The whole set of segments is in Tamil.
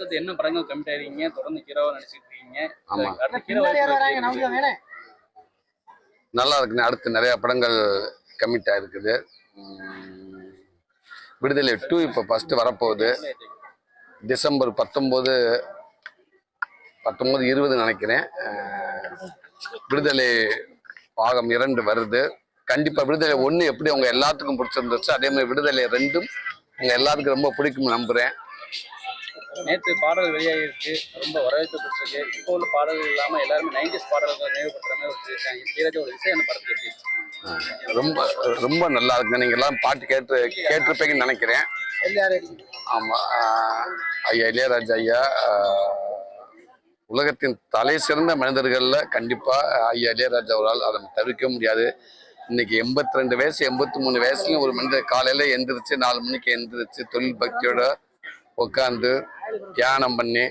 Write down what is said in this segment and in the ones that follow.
அடுத்தது என்ன படங்கள் கமிட் ஆயிருக்கீங்க தொடர்ந்து ஹீரோவா நடிச்சிட்டு இருக்கீங்க. ஆமா. அடுத்த ஹீரோ நல்லா இருக்குண்ணே. அடுத்து நிறைய படங்கள் கமிட் ஆயிருக்குது. விடுதலை டூ இப்போ ஃபர்ஸ்ட் வரப்போகுது. டிசம்பர் பத்தொம்போது பத்தொம்போது இருபது நினைக்கிறேன். விடுதலை பாகம் இரண்டு வருது. கண்டிப்பா விடுதலை ஒன்று எப்படி அவங்க எல்லாத்துக்கும் பிடிச்சிருந்துச்சோ அதே மாதிரி விடுதலை ரெண்டும் உங்க எல்லாத்துக்கும் ரொம்ப பிடிக்கும் நம்புறேன். நேற்று பாடல் வெளியாகிருக்கு. ரொம்ப வரவேற்பு பெற்றிருக்கு இப்போ உள்ள பாடல்கள் இல்லாமல் எல்லாருமே நைன்டிஸ் பாடல்கள் நினைவுபடுத்துற மாதிரி வச்சிருக்காங்க தீரஜோட இசை அந்த படத்தில் எப்படி ரொம்ப ரொம்ப நல்லா இருக்குங்க. நீங்க எல்லாம் பாட்டு கேட்டு கேட்டிருப்பீங்கன்னு நினைக்கிறேன். ஆமா ஐயா இளையராஜா ஐயா உலகத்தின் தலை சிறந்த மனிதர்களில் கண்டிப்பாக ஐயா இளையராஜா அவரால் அதை தவிர்க்க முடியாது. இன்னைக்கு எண்பத்தி ரெண்டு வயசு எண்பத்தி மூணு வயசுலையும் ஒரு மனிதர் காலையில் எந்திரிச்சு நாலு மணிக்கு எந்திரிச்சு தொழில் பக்தியோட உட்காந்து தியானம் பண்ணி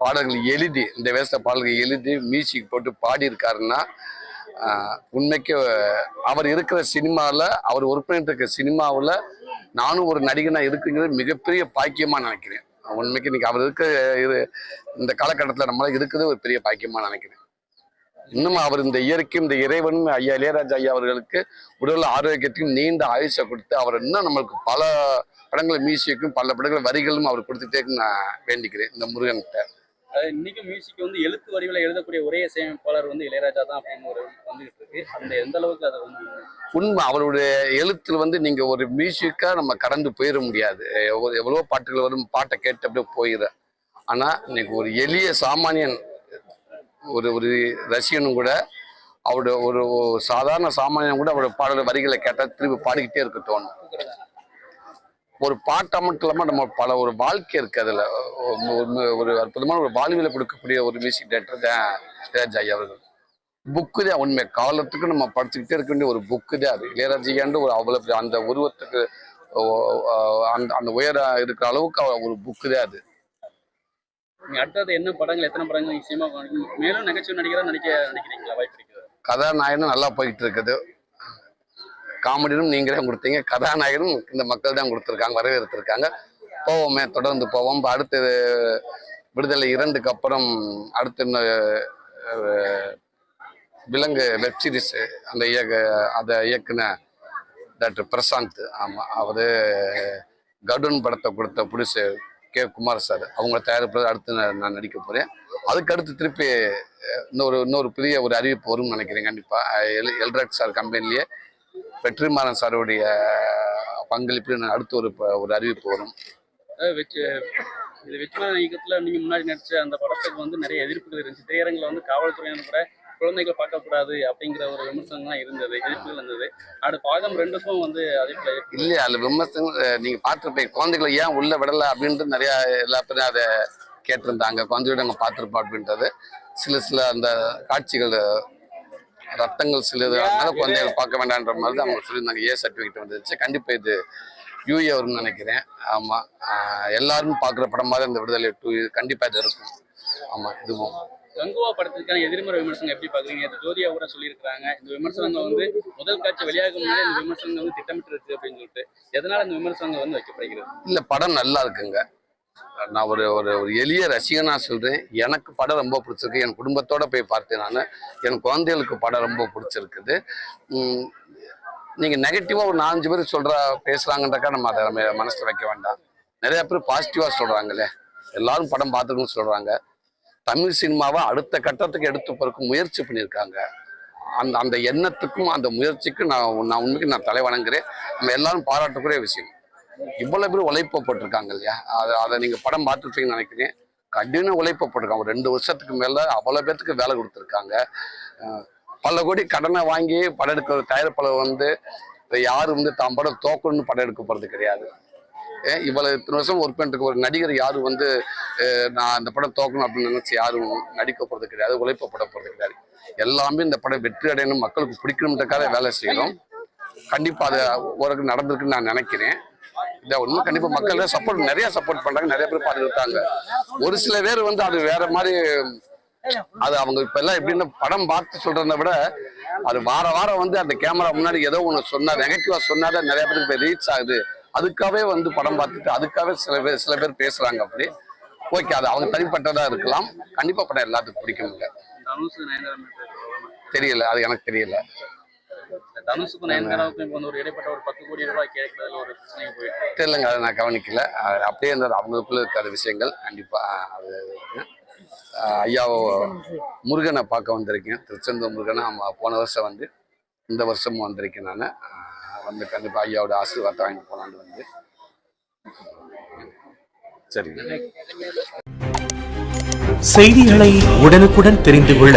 பாடல்கள் எழுதி இந்த வயசுல பாடல்கள் எழுதி மியூசிக் போட்டு பாடி இருக்காருன்னா உண்மைக்கு அவர் இருக்கிற சினிமாவில் அவர் ஒர்க் பண்ணிட்டு இருக்க சினிமாவில் நானும் ஒரு நடிகனாக இருக்குங்கிறது மிகப்பெரிய பாக்கியமாக நினைக்கிறேன். உண்மைக்கு இன்னைக்கு அவர் இருக்க இது இந்த காலகட்டத்தில் நம்மளால் இருக்கிறது ஒரு பெரிய பாக்கியமாக நினைக்கிறேன். இன்னும் அவர் இந்த இயற்கையும் இந்த இறைவனும் ஐயா இளையராஜா ஐயா அவர்களுக்கு உடல் ஆரோக்கியத்தையும் நீண்ட ஆயுஷை கொடுத்து அவர் இன்னும் நம்மளுக்கு பல படங்கள் மியூசிக்கும் பல படங்கள் வரிகளும் அவர் கொடுத்துட்டே இருக்குன்னு நான் வேண்டிக்கிறேன் இந்த முருகன்கிட்ட. இன்னைக்கு மியூசிக் வந்து எழுத்து வடிவில் எழுதக்கூடிய ஒரே இசையமைப்பாளர் வந்து இளையராஜா தான் அப்படின்னு ஒரு வந்துகிட்டு இருக்கு. அந்த எந்த அளவுக்கு அது வந்து உண்மை அவருடைய எழுத்துல வந்து நீங்க ஒரு மியூசிக்கா நம்ம கடந்து போயிட முடியாது. எவ்வளோ எவ்வளவோ பாட்டுகள் வரும் பாட்டை கேட்டு அப்படியே போயிட ஆனா இன்னைக்கு ஒரு எளிய சாமானியன் ஒரு ஒரு ரசிகனும் கூட அவருடைய ஒரு சாதாரண சாமானியன் கூட அவருடைய பாடல் வரிகளை கேட்டா திருப்பி பாடிக்கிட்டே இருக்க தோணும் ஒரு பாட்டா மட்டும் இல்லாம நம்ம பல ஒரு வாழ்க்கை இருக்கு அதுல. ஒரு அற்புதமான ஒரு வாழ்வியலை கொடுக்கக்கூடிய ஒரு மியூசிக் டைரக்டர் தான் இளையராஜா ஐயா அவர்கள். புக்கு தான் உண்மை. காலத்துக்கு நம்ம படிச்சுக்கிட்டே இருக்க வேண்டிய ஒரு புக்கு தான் அது. இளையராஜியாண்டு ஒரு அவ்வளவு பெரிய அந்த உருவத்துக்கு அந்த அந்த உயர இருக்கிற அளவுக்கு ஒரு புக்கு தான் அது. அடுத்தது என்ன படங்கள் எத்தனை படங்கள் சினிமா மேலும் நகைச்சுவை நடிகரா நடிக்க நினைக்கிறீங்களா? வாய்ப்பு கதாநாயகனும் நல்லா போய்கிட்டு இருக்குது. காமெடியும் நீங்களே கொடுத்தீங்க கதாநாயகனும் இந்த மக்கள் தான் கொடுத்துருக்காங்க வரவேற்றிருக்காங்க போவோமே தொடர்ந்து போவோம். இப்போ அடுத்து விடுதலை இரண்டுக்கு அப்புறம் அடுத்து இன்னும், விலங்கு வெப் சீரிஸ் அந்த இயக்க அதை இயக்குன டாக்டர் பிரசாந்த். ஆமாம் அவர் கடுன் படத்தை கொடுத்த புடிசு கே குமார் சார் அவங்க தயாரிப்பது அடுத்து நான் நடிக்க போகிறேன் அதுக்கடுத்து திருப்பி இன்னொரு இன்னொரு பெரிய ஒரு அறிவிப்பு வரும்னு நினைக்கிறேன். கண்டிப்பாக எல் எல்ராக் சார் கம்பெனிலேயே வெற்றிமாறன் சாருடைய பங்களிப்பு அடுத்து ஒரு ஒரு அறிவிப்பு வரும். இது வெற்றிமான இயக்கத்துல நீங்க முன்னாடி நடிச்ச அந்த படத்துக்கு வந்து நிறைய எதிர்ப்புகள் இருந்துச்சு. திரையரங்கில் வந்து காவல்துறையினர் கூட குழந்தைகளை பார்க்கக்கூடாது அப்படிங்கிற ஒரு விமர்சனம்லாம் இருந்தது எதிர்ப்புகள் இருந்தது. அடுத்த பாகம் ரெண்டுக்கும் வந்து அதே. இல்லையா அதில் விமர்சனம் அஹ், நீங்க பார்த்துருப்பீங்க குழந்தைகளை ஏன் உள்ள விடலை அப்படின்ட்டு நிறைய எல்லா பேரும் அதை கேட்டிருந்தாங்க. குழந்தையோட அங்கே பார்த்துருப்போம் அப்படின்றது. சில சில அந்த காட்சிகள் ரத்தங்கள் சிலது. அதனால குழந்தைகள் பார்க்க வேண்டான்ற மாதிரி தான் அவங்க சொல்லியிருந்தாங்க. ஏ சர்டிஃபிகேட் வந்துருச்சு. கண்டிப்பா இது யூஏ வரும்னு நினைக்கிறேன். ஆமா. ஆஹ், எல்லாரும் பார்க்குற படம் மாதிரி இந்த விடுதலை டூ கண்டிப்பா இது இருக்கும். ஆமா இதுவும். கங்குவா படத்துக்கான எதிர்மறை விமர்சனம் எப்படி பாக்குறீங்க இது ஜோதியா கூட சொல்லியிருக்காங்க இந்த விமர்சனங்கள் வந்து முதல் காட்சி வெளியாகும் முன்னாடி இந்த விமர்சனங்கள் வந்து திட்டமிட்டு இருக்கு அப்படின்னு சொல்லிட்டு. எதனால இந்த விமர்சனங்கள் வந்து வைக்கப்படுகிறது? இல்ல படம் நல்லா இருக்குங்க. நான் ஒரு ஒரு ஒரு எளிய ரசிகனாக சொல்கிறேன் எனக்கு படம் ரொம்ப பிடிச்சிருக்கு. என் குடும்பத்தோடு போய் பார்த்தேன் நான். என் குழந்தைகளுக்கு படம் ரொம்ப பிடிச்சிருக்குது. நீங்கள் நெகட்டிவாக ஒரு நாலஞ்சு பேர் சொல்கிறா பேசுகிறாங்கன்றக்கா நம்ம அதை நம்ம மனசில் வைக்க வேண்டாம். நிறையா பேர் பாசிட்டிவாக சொல்கிறாங்களே எல்லாரும் படம் பார்த்துக்கணும்னு சொல்கிறாங்க தமிழ் சினிமாவை அடுத்த கட்டத்துக்கு எடுத்து போறதுக்கு முயற்சி பண்ணியிருக்காங்க. அந்த அந்த எண்ணத்துக்கும் அந்த முயற்சிக்கும் நான் நான் உண்மைக்கு நான் தலை வணங்குறேன். நம்ம எல்லாரும் பாராட்டக்கூடிய விஷயம். இவ்வளவு பேர் உழைப்பு போட்டிருக்காங்க இல்லையா? அதை அதை நீங்க படம் பார்த்துருப்பீங்கன்னு நினைக்கிறேன். கடின உழைப்பு போட்டிருக்காங்க. ஒரு ரெண்டு வருஷத்துக்கு மேல அவ்வளவு பேர்த்துக்கு வேலை கொடுத்துருக்காங்க. பல கோடி கடனை வாங்கி படம் எடுக்கிற தயாரிப்பாளர் வந்து யாரு வந்து தான் படம் தோக்கணும்னு படம் எடுக்க போறது கிடையாது. இவ்வளவு இத்தனை வருஷம் ஒர்க் பண்ணிட்டு ஒரு நடிகர் யாரும் வந்து நான் இந்த படம் தோக்கணும் அப்படின்னு நினைச்சு யாரும் நடிக்க போறது கிடையாது உழைப்பு போட போறது கிடையாது. எல்லாமே இந்த படம் வெற்றி அடையணும் மக்களுக்கு பிடிக்கணுன்றக்காக வேலை செய்யணும். கண்டிப்பா அது ஒரு நடந்திருக்குன்னு நான் நினைக்கிறேன். உண்மை கண்டிப்பா மக்கள் சப்போர்ட் நிறைய சப்போர்ட் பண்றாங்க நிறைய பேர் பார்த்துக்கிட்டாங்க ஒரு சில பேர் வந்து அது வேற மாதிரி அது அவங்க இப்ப எல்லாம் எப்படின்னு படம் பார்த்து சொல்றதை விட அது வார வாரம் வந்து அந்த கேமரா முன்னாடி ஏதோ ஒண்ணு சொன்னா நெகட்டிவா சொன்னாதான் நிறைய பேருக்கு போய் ரீச் ஆகுது. அதுக்காகவே வந்து படம் பார்த்துட்டு அதுக்காகவே சில பேர் சில பேர் பேசுறாங்க அப்படி. ஓகே அது அவங்க தனிப்பட்டதா இருக்கலாம். கண்டிப்பா படம் எல்லாத்துக்கும் பிடிக்குங்க தெரியல அது எனக்கு தெரியல. தனுஷுக்கும் நயன்தாராவுக்கும் இப்போ வந்து ஒரு இடைப்பட்ட ஒரு பத்து கோடி ரூபாய் கேட்கறதுல ஒரு பிரச்சனை போயிட்டு. தெரியலங்க அதை நான் கவனிக்கல. அப்படியே இந்த அவங்களுக்குள்ள இருக்காத விஷயங்கள் கண்டிப்பா அஹ் அது ஐயா முருகனை பார்க்க வந்திருக்கேன். திருச்செந்தூர் முருகனை போன வருஷம் வந்து இந்த வருஷமும் வந்திருக்கேன் நான். வந்து கண்டிப்பா ஐயாவோட ஆசீர்வாதத்தை வாங்கி போனான்னு வந்து. சரிங்க. செய்திகளை உடனுக்குடன் தெரிந்து கொள்ள